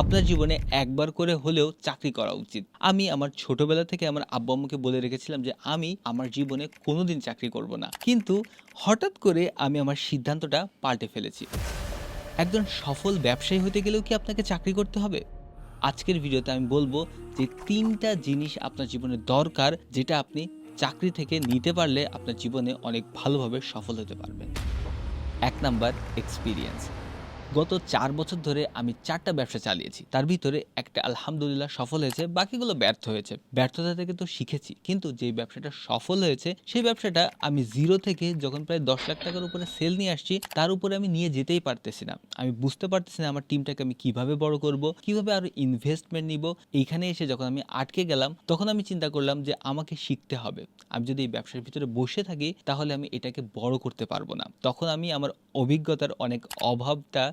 আপনার জীবনে একবার করে হলেও চাকরি করা উচিত। আমি আমার ছোটবেলা থেকে আমার আব্বু আম্মুকে বলে রেখেছিলাম যে, আমি আমার জীবনে কোনোদিন চাকরি করব না। কিন্তু হঠাৎ করে আমি আমার সিদ্ধান্তটা পাল্টে ফেলেছি। একজন সফল ব্যবসায়ী হতে গেলেও কি আপনাকে চাকরি করতে হবে? আজকের ভিডিওতে আমি বলব যে, তিনটা জিনিস আপনার জীবনে দরকার যেটা আপনি চাকরি থেকে নিতে পারলে আপনার জীবনে অনেক ভালোভাবে সফল হতে পারবেন। এক নাম্বার এক্সপিরিয়েন্স গত চার বছর ধরে আমি চারটা ব্যবসা চালিয়েছি। তার ভিতরে একটা আলহামদুলিল্লাহ সফল হয়েছে, বাকিগুলো ব্যর্থ হয়েছে। ব্যর্থতা থেকে তো শিখেছি, কিন্তু যে ব্যবসাটা সফল হয়েছে, সেই ব্যবসাটা আমি জিরো থেকে যখন প্রায় দশ লাখ টাকার উপরে সেল নিয়ে আসছি, তার উপরে আমি নিয়ে যেতেই পারতেছি না। আমি বুঝতে পারতেছি না আমার টিমটাকে আমি কীভাবে বড় করব, কীভাবে আরও ইনভেস্টমেন্ট নিব। এইখানে এসে যখন আমি আটকে গেলাম, তখন আমি চিন্তা করলাম যে আমাকে শিখতে হবে। আমি যদি এই ব্যবসার ভিতরে বসে থাকি, তাহলে আমি এটাকে বড় করতে পারব না। তখন আমি আমার অভিজ্ঞতার অনেক অভাবটা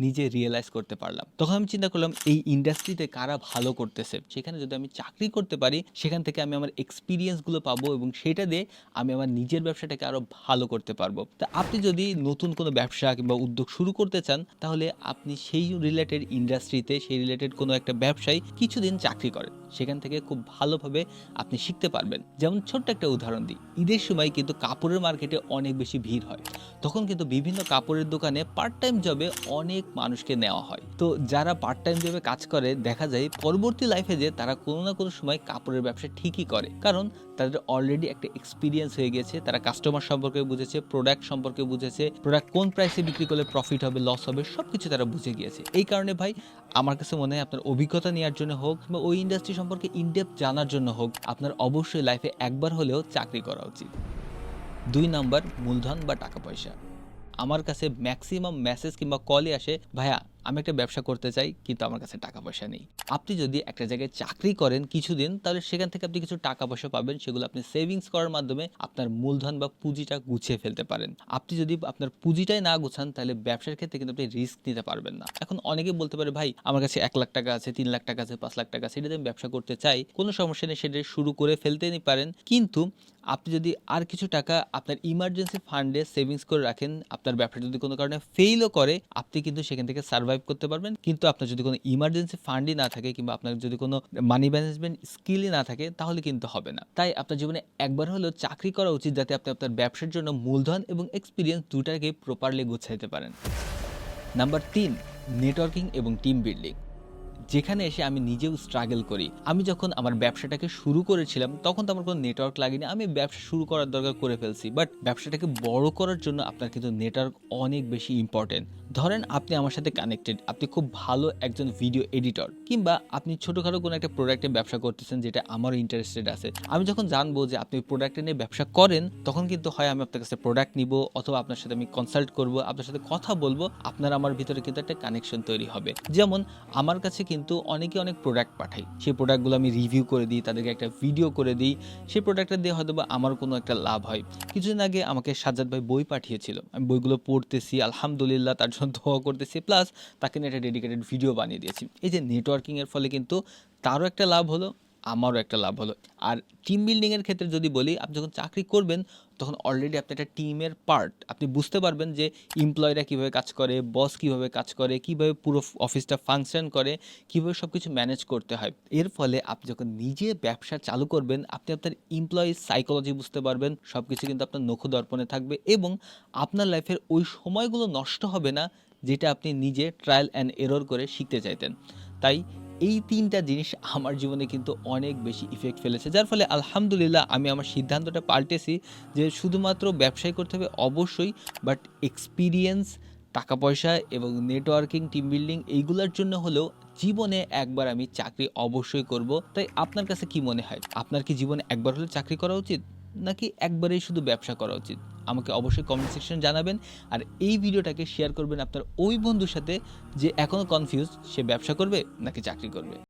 নিজে রিয়েলাইজ করতে পারলাম। তখন আমি চিন্তা করলাম, এই ইন্ডাস্ট্রিতে কারা ভালো করতেছে? সেখানে যদি আমি চাকরি করতে পারি, সেখান থেকে আমি আমার এক্সপিরিয়েন্সগুলো পাবো এবং সেটা দিয়ে আমি আমার নিজের ব্যবসাটাকে আরও ভালো করতে পারব। তা আপনি যদি নতুন কোনো ব্যবসা কিংবা উদ্যোগ শুরু করতে চান, তাহলে আপনি সেই রিলেটেড ইন্ডাস্ট্রিতে সেই রিলেটেড কোনো একটা ব্যবসায় কিছুদিন চাকরি করেন। সেখান থেকে খুব ভালোভাবে আপনি শিখতে পারবেন। যেমন ছোট্ট একটা উদাহরণ দিই। ঈদের সময় কিন্তু কাপড়ের মার্কেটে অনেক বেশি ভিড় হয়। তখন কিন্তু বিভিন্ন কাপড়ের দোকানে পার্ট টাইম জবে অনেক মানুষকে নেওয়া হয়। তো যারা পার্ট টাইম জবে কাজ করে, দেখা যায় পরবর্তী লাইফে যে তারা কোনো না কোনো সময় কাপড়ের ব্যবসা ঠিকই করে। কারণ তাদের অলরেডি একটা এক্সপিরিয়েন্স হয়ে গেছে, তারা কাস্টমার সম্পর্কে বুঝেছে প্রোডাক্ট সম্পর্কে বুঝেছে প্রোডাক্ট কোন প্রাইসে বিক্রি করলে প্রফিট হবে লস হবে সব কিছু তারা বুঝে গিয়েছে। এই কারণে ভাই, আমার কাছে মনে হয় আপনার অভিজ্ঞতা নেওয়ার জন্য হোক বা ওই ইন্ডাস্ট্রি সম্পর্কে ইনডেপথ জানার জন্য হোক, আপনার অবশ্যই লাইফে একবার হলেও চাকরি করা উচিত। দুই নাম্বার মূলধন বা টাকা পয়সা। আমার কাছে ম্যাক্সিমাম মেসেজ কিংবা কলই আসে ভাইয়া আমি একটা ব্যবসা করতে চাই, কিন্তু আমার কাছে টাকা পয়সা নেই। আপনি যদি একটা জায়গায় চাকরি করেন কিছুদিন, তাহলে সেখান থেকে আপনি কিছু টাকা পয়সা পাবেন, সেগুলো আপনি সেভিংস করার মাধ্যমে আপনার মূলধন বা পুঁজিটা গুছিয়ে ফেলতে পারেন। আপনি যদি আপনার পুঁজিটাই না গুছান, তাহলে ব্যবসার ক্ষেত্রে কিন্তু আপনি রিস্ক নিতে পারবেন না। এখন অনেকে বলতে পারে, ভাই, আমার কাছে এক লাখ টাকা আছে, তিন লাখ টাকা আছে, পাঁচ লাখ টাকা আছে সেটা আমি ব্যবসা করতে চাই। কোনো সমস্যা নেই, সেটা শুরু করে ফেলতেই পারেন। কিন্তু আপনি যদি আর কিছু টাকা আপনার ইমার্জেন্সি ফান্ডে সেভিংস করে রাখেন, আপনার ব্যবসা যদি কোনো কারণে ফেইলও করে, আপনি কিন্তু সেখান থেকে সার্ভাইভ করতে পারবেন। কিন্তু আপনার যদি কোনো ইমার্জেন্সি ফান্ডই না থাকে কিংবা আপনার যদি কোনো মানি ম্যানেজমেন্ট স্কিলই না থাকে, তাহলে কিন্তু হবে না। তাই আপনার জীবনে একবার হলেও চাকরি করা উচিত যাতে আপনি আপনার ব্যবসার জন্য মূলধন এবং এক্সপিরিয়েন্স দুটাকে প্রপারলি গুছাইতে পারেন। নাম্বার তিন নেটওয়ার্কিং এবং টিম বিল্ডিং যেখানে এসে আমি নিজেও স্ট্রাগল করি। আমি যখন আমার ব্যবসাটাকে শুরু করেছিলাম, তখন তো আমার কোনো নেটওয়ার্ক লাগেনি। আমি ব্যবসা শুরু করার দরকার করে ফেলছি। বাট ব্যবসাটাকে বড় করার জন্য আপনার কিন্তু নেটওয়ার্ক অনেক বেশি ইম্পর্টেন্ট ধরেন আপনি আমার সাথে কানেক্টেড আপনি খুব ভালো একজন ভিডিও এডিটর কিংবা আপনি ছোটোখাটো কোনো একটা প্রোডাক্টে ব্যবসা করতেছেন যেটা আমারও ইন্টারেস্টেড আছে। আমি যখন জানব যে আপনি প্রোডাক্টে নিয়ে ব্যবসা করেন, তখন কিন্তু হয় আমি আপনার কাছে প্রোডাক্ট নিব, অথবা আপনার সাথে আমি কনসাল্ট করব, আপনার সাথে কথা বলব, আপনার আমার ভিতরে কিন্তু একটা কানেকশন তৈরি হবে। যেমন আমার কাছে কিন্তু অনেকে অনেক প্রোডাক্ট পাঠাই। সেই প্রোডাক্টগুলো আমি রিভিউ করে দিই, তাদেরকে একটা ভিডিও করে দিই। সেই প্রোডাক্টটা দিয়ে হয়তো বা আমার কোনো একটা লাভ হয়। কিছুদিন আগে আমাকে সাজ্জাদ ভাই বই পাঠিয়েছিল। আমি বইগুলো পড়তেছি, আলহামদুলিল্লাহ তার জন্য ধোয়া করতেছি। প্লাস তাকে নিয়ে একটা ডেডিকেটেড ভিডিও বানিয়ে দিয়েছি। এই যে নেটওয়ার্কিংয়ের ফলে কিন্তু তারও একটা লাভ হলো। আমারও একটা লাভ হলো। আর টিম বিল্ডিংয়ের ক্ষেত্রে যদি বলি, আপনি যখন চাকরি করবেন, তখন অলরেডি আপনি একটা টিমের পার্ট আপনি বুঝতে পারবেন যে এমপ্লয়িরা কীভাবে কাজ করে বস কীভাবে কাজ করে, কীভাবে পুরো অফিসটা ফাংশন করে, কীভাবে সব কিছু ম্যানেজ করতে হয়। এর ফলে আপনি যখন নিজে ব্যবসা চালু করবেন, আপনি আপনার এমপ্লয়ি সাইকোলজি বুঝতে পারবেন সব কিছু কিন্তু আপনার নখ দর্পণে থাকবে এবং আপনার লাইফের ওই সময়গুলো নষ্ট হবে না, যেটা আপনি নিজে ট্রায়াল অ্যান্ড এরর করে শিখতে চাইতেন। তাই এই তিনটা জিনিস আমার জীবনে কিন্তু অনেক বেশি ইফেক্ট ফেলেছে। যার ফলে আলহামদুলিল্লাহ আমি আমার সিদ্ধান্তটা পাল্টেছি যে শুধুমাত্র ব্যবসায় করতে হবে অবশ্যই বাট এক্সপিরিয়েন্স টাকা পয়সা এবং নেটওয়ার্কিং টিম বিল্ডিং এইগুলোর জন্য হলেও জীবনে একবার আমি চাকরি অবশ্যই করব। তাই আপনার কাছে কি মনে হয়? আপনার কি জীবনে একবার হলে চাকরি করা উচিত নাকি একবারেই শুধু ব্যবসা করা উচিত? আমাকে অবশ্যই কমেন্ট সেকশন জানাবেন। আর এই ভিডিওটাকে শেয়ার করবেন আপনার ওই বন্ধুর সাথে যে এখনও কনফিউজ সে ব্যবসা করবে নাকি চাকরি করবে?